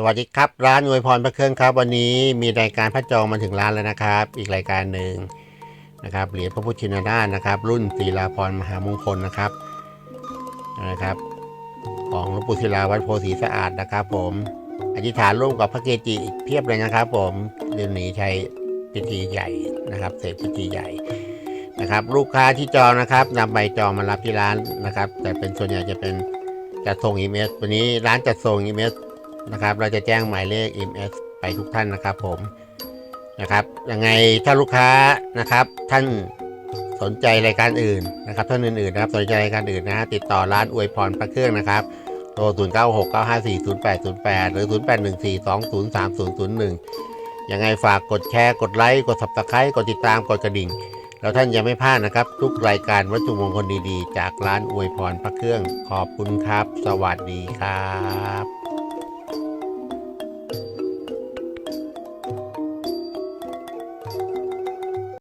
สวัสดีครับร้านอวยพรพระเครื่องครับ วันนี้มีรายการพระจองมาถึงร้านแล้วนะครับ อีกรายการหนึ่งนะครับเหรียญพระพุทธชินราชนะครับ รุ่นศีลาพรมหามงคลนะครับนะครับ ของหลวงปู่ศิลาวัดโพสีสะอาดนะครับ ผมอธิษฐานร่วมกับพระเกจิอีกเพียบเลยนะครับ ผมเดือนนี้ใช้พิธีใหญ่นะครับเสร็จพิธีใหญ่นะครับ ลูกค้าที่จองนะครับนำใบจองมารับที่ร้านนะครับ แต่เป็นส่วนใหญ่จะเป็นจัดส่งอีเมลวันนี้ร้านจัดส่งอีเมล นะครับ เราจะแจ้งหมายเลข MS ไปทุกท่านนะครับผมนะครับยังไงถ้าลูกค้านะครับ ท่านสนใจรายการอื่นนะครับท่านอื่นๆนะครับสนใจรายการอื่นนะติดต่อร้านอวยพรพระเครื่องนะครับโทร 0 9 6 9 5 4 0 8 0 8 หรือ 0 8 1 4 2 0 3 0 0 1 ยังไงฝากกดแชร์ กดไลค์ กด subscribe กดติดตาม กดกระดิ่ง แล้วท่านจะไม่พลาดนะครับ ทุกรายการวัตถุมงคลดีๆ จากร้านอวยพรพระเครื่อง ขอบคุณครับ สวัสดีครับ